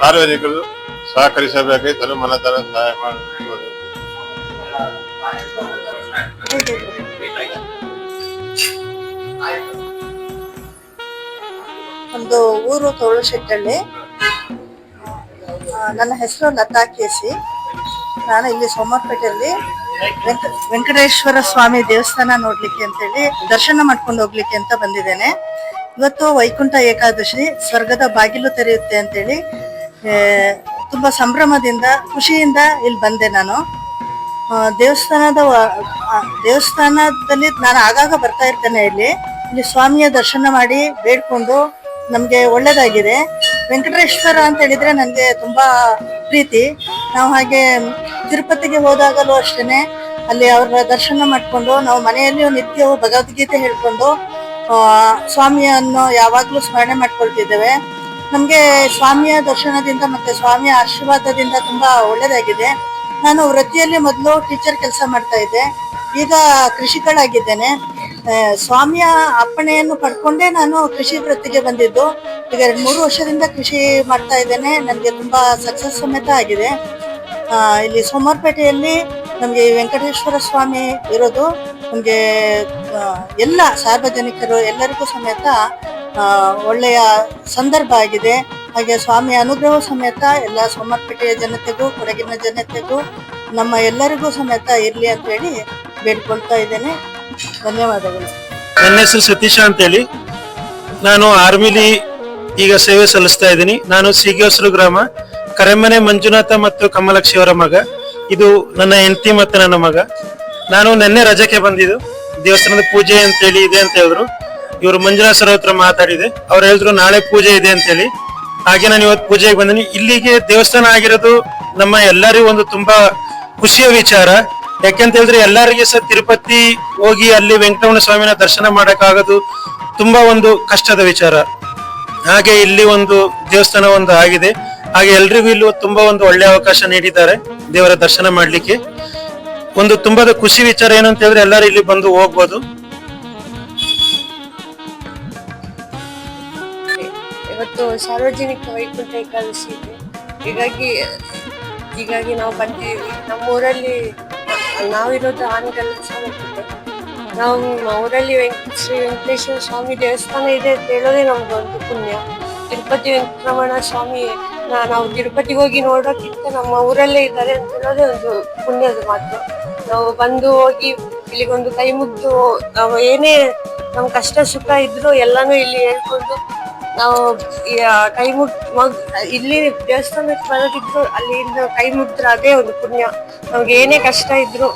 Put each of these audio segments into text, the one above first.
ಸಾರ್ವಜನಿಕರು ಸಹಕರಿಸಬೇಕು ಧನು ಮನತರ ಸಹಾಯ ಮಾಡಬೇಕು ಒಂದು ಊರು ತೋಳಶೆಟ್ಟಳ್ಳಿ. ನನ್ನ ಹೆಸರು ಲತಾ ಕೇಸಿ. ನಾನು ಇಲ್ಲಿ ಸೋಮವಾರಪೇಟೆಯಲ್ಲಿ ವೆಂಕ, ವೆಂಕಟೇಶ್ವರ ಸ್ವಾಮಿ ದೇವಸ್ಥಾನ ನೋಡ್ಲಿಕ್ಕೆ ಅಂತೇಳಿ ದರ್ಶನ ಮಾಡ್ಕೊಂಡು ಹೋಗ್ಲಿಕ್ಕೆ ಅಂತ ಬಂದಿದ್ದೇನೆ. ಇವತ್ತು ವೈಕುಂಠ ಏಕಾದಶಿ ಸ್ವರ್ಗದ ಬಾಗಿಲು ತೆರೆಯುತ್ತೆ ಅಂತೇಳಿ ತುಂಬಾ ಸಂಭ್ರಮದಿಂದ, ಖುಷಿಯಿಂದ ಇಲ್ಲಿ ಬಂದೆ ನಾನು. ದೇವಸ್ಥಾನದ ದೇವಸ್ಥಾನದಲ್ಲಿ ನಾನು ಆಗಾಗ ಬರ್ತಾ ಇರ್ತೇನೆ ಇಲ್ಲಿ. ಇಲ್ಲಿ ಸ್ವಾಮಿಯ ದರ್ಶನ ಮಾಡಿ ಬೇಡ್ಕೊಂಡು ನಮ್ಗೆ ಒಳ್ಳೇದಾಗಿದೆ. ವೆಂಕಟೇಶ್ವರ ಅಂತ ಹೇಳಿದ್ರೆ ನನಗೆ ತುಂಬಾ ಪ್ರೀತಿ. ನಾವು ಹಾಗೆ ತಿರುಪತಿಗೆ ಹೋದಾಗಲೂ ಅಷ್ಟೇನೆ, ಅಲ್ಲಿ ಅವರ ದರ್ಶನ ಮಾಡಿಕೊಂಡು ನಾವು ಮನೆಯಲ್ಲಿ ನಿತ್ಯವೂ ಭಗವದ್ಗೀತೆ ಹೇಳ್ಕೊಂಡು ಸ್ವಾಮಿಯನ್ನು ಯಾವಾಗ್ಲೂ ಸ್ಮರಣೆ ಮಾಡ್ಕೊಳ್ತಿದ್ದೇವೆ. ನಮ್ಗೆ ಸ್ವಾಮಿಯ ದರ್ಶನದಿಂದ ಮತ್ತೆ ಸ್ವಾಮಿಯ ಆಶೀರ್ವಾದದಿಂದ ತುಂಬಾ ಒಳ್ಳೇದಾಗಿದೆ. ನಾನು ವೃತ್ತಿಯಲ್ಲಿ ಮೊದಲು ಟೀಚರ್ ಕೆಲಸ ಮಾಡ್ತಾ ಇದ್ದೆ. ಈಗ ಕೃಷಿಕಳಾಗಿದ್ದೇನೆ. ಸ್ವಾಮಿಯ ಅಪ್ಪಣೆಯನ್ನು ಪಡ್ಕೊಂಡೇ ನಾನು ಕೃಷಿ ವೃತ್ತಿಗೆ ಬಂದಿದ್ದು. ಈಗ ಎರಡು ಮೂರು ವರ್ಷದಿಂದ ಕೃಷಿ ಮಾಡ್ತಾ ಇದ್ದೇನೆ. ನನಗೆ ತುಂಬಾ ಸಕ್ಸಸ್ ಸಮೇತ ಆಗಿದೆ. ಇಲ್ಲಿ ಸೋಮವಾರಪೇಟೆಯಲ್ಲಿ ನಮಗೆ ವೆಂಕಟೇಶ್ವರ ಸ್ವಾಮಿ ಇರೋದು ನಮಗೆ ಎಲ್ಲ ಸಾರ್ವಜನಿಕರು ಎಲ್ಲರಿಗೂ ಸಮೇತ ಒಳ್ಳೆಯ ಸಂದರ್ಭ ಆಗಿದೆ. ಹಾಗೆ ಸ್ವಾಮಿ ಅನುಗ್ರಹ ಸಮೇತ ಎಲ್ಲ ಸೋಮರ್ಪೇಟೆಯ ಜನತೆಗೂ, ಕೊಡಗಿನ ಜನತೆಗೂ, ನಮ್ಮ ಎಲ್ಲರಿಗೂ ಸಮೇತ ಇರ್ಲಿ ಅಂತ ಹೇಳಿ ಬೇಡ್ಕೊಳ್ತಾ ಇದ್ದೇನೆ. ಧನ್ಯವಾದಗಳು. ನನ್ನ ಹೆಸರು ಸತೀಶ ಅಂತೇಳಿ ನಾನು ಆರ್ಮಿಲಿ ಈಗ ಸೇವೆ ಸಲ್ಲಿಸ್ತಾ ಇದ್ದೀನಿ. ನಾನು ಸೀಗೇಶ್ವರ ಗ್ರಾಮ, ಕರೆಮನೆ ಮಂಜುನಾಥ ಮತ್ತು ಕಮಲಕ್ಷಿ ಅವರ ಮಗ. ಇದು ನನ್ನ ಹೆಂಡತಿ ಮತ್ತು ನನ್ನ ಮಗ. ನಾನು ನಿನ್ನೆ ರಜಕ್ಕೆ ಬಂದಿದ್ದು. ದೇವಸ್ಥಾನದ ಪೂಜೆ ಅಂತ ಹೇಳಿ ಇದೆ ಅಂತ ಹೇಳಿದ್ರು. ಇವರು ಮಂಜುನಾಥ್ ಸರ್ ಹತ್ರ ಮಾತಾಡಿದೆ. ಅವ್ರು ಹೇಳಿದ್ರು ನಾಳೆ ಪೂಜೆ ಇದೆ ಅಂತ ಹೇಳಿ ಹಾಗೆ ನಾನು ಇವತ್ತು ಪೂಜೆಗೆ ಬಂದಿನಿ. ಇಲ್ಲಿಗೆ ದೇವಸ್ಥಾನ ಆಗಿರೋದು ನಮ್ಮ ಎಲ್ಲರಿಗೂ ಒಂದು ತುಂಬಾ ಖುಷಿಯ ವಿಚಾರ. ಯಾಕೆಂತ ಹೇಳಿದ್ರೆ ಎಲ್ಲರಿಗೆ ಸಹ ತಿರುಪತಿ ಹೋಗಿ ಅಲ್ಲಿ ವೆಂಕಟರಮಣ ಸ್ವಾಮಿನ ದರ್ಶನ ಮಾಡೋಕ್ಕಾಗೋದು ತುಂಬಾ ಒಂದು ಕಷ್ಟದ ವಿಚಾರ. ಹಾಗೆ ಇಲ್ಲಿ ಒಂದು ದೇವಸ್ಥಾನ ಒಂದು ಆಗಿದೆ. ಹಾಗೆ ಎಲ್ರಿಗೂ ಇಲ್ಲೂ ತುಂಬಾ ಒಂದು ಒಳ್ಳೆ ಅವಕಾಶ ನೀಡಿದ್ದಾರೆ ದೇವರ ದರ್ಶನ ಮಾಡ್ಲಿಕ್ಕೆ. ಒಂದು ತುಂಬಾದ ಖುಷಿ ವಿಚಾರ ಏನಂತ ಹೇಳಿದ್ರೆ ಎಲ್ಲರೂ ಇಲ್ಲಿ ಬಂದು ಹೋಗ್ಬೋದು. ಇವತ್ತು ಸಾರ್ವಜನಿಕ ವೈಕುಂಠ ಏಕಾದಶಿ ಇದೆ. ಹೀಗಾಗಿ ಹೀಗಾಗಿ ನಾವು ಬಂದಿದ್ದೀವಿ. ನಮ್ಮೂರಲ್ಲಿ ನಾವಿರೋದು ಆನೆಗಲ್ಲ ಸಾಲುತ್ತೆ ನಾವು ಊರಲ್ಲಿ ವೆಂಕ ಶ್ರೀ ವೆಂಕಟೇಶ್ವರ ಸ್ವಾಮಿ ದೇವಸ್ಥಾನ ಇದೆ ಅಂತ ಹೇಳೋದೇ ನಮ್ಗೆ ಒಂದು ಪುಣ್ಯ. ತಿರುಪತಿ ವೆಂಕಟರಮಣ ಸ್ವಾಮಿ ನಾವು ತಿರುಪತಿಗೆ ಹೋಗಿ ನೋಡೋಕ್ಕಿಂತ ನಮ್ಮ ಊರಲ್ಲೇ ಇದ್ದಾರೆ ಅಂತ ಹೇಳೋದೇ ಒಂದು ಪುಣ್ಯದ ಮಾತು. ನಾವು ಬಂದು ಹೋಗಿ ಇಲ್ಲಿಗೊಂದು ಕೈ ಮುಗ್ದು, ನಾವು ಏನೇ ನಮ್ಮ ಕಷ್ಟ ಸುಖ ಇದ್ರು ಎಲ್ಲಾನು ಇಲ್ಲಿ ಹೇಳ್ಕೊಂಡು ನಾವು ಕೈ ಮುಗ್ ಮಗ್ ಇಲ್ಲಿ ದೇವಸ್ಥಾನಕ್ಕೆ ಬರೋದಿದ್ರು ಅಲ್ಲಿಂದ ಕೈ ಮುಗಿದ್ರೆ ಅದೇ ಒಂದು ಪುಣ್ಯ. ನಮ್ಗೆ ಏನೇ ಕಷ್ಟ ಇದ್ರು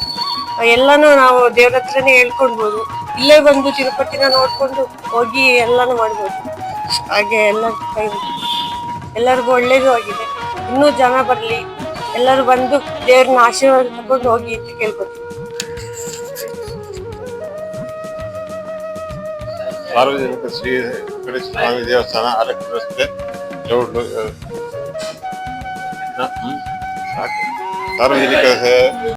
ಎಲ್ಲಾನು ನಾವು ದೇವ್ರ ಹತ್ರನೇ ಹೇಳ್ಕೊಳ್ಬೋದು. ಇಲ್ಲೇ ಬಂದು ತಿರುಪತಿನ ನೋಡ್ಕೊಂಡು ಹೋಗಿ ಎಲ್ಲಾನು ಮಾಡ್ಬೋದು. ಹಾಗೆ ಎಲ್ಲ ಎಲ್ಲರಿಗೂ ಒಳ್ಳೇದು ಆಗಿದೆ. ಇನ್ನೂ ಜನ ಬರಲಿ. ಎಲ್ಲರೂ ಬಂದು ದೇವ್ರನ್ನ ಆಶೀರ್ವಾದ ತಗೊಂಡು ಹೋಗಿ ಅಂತ ಕೇಳ್ಕೊತೀವಿ. ಸಾರ್ವಜನಿಕ ಶ್ರೀ ಸ್ವಾಮಿ ದೇವಸ್ಥಾನ ಆರೋಗ್ಯ ರಸ್ತೆ. ಸಾರ್ವಜನಿಕ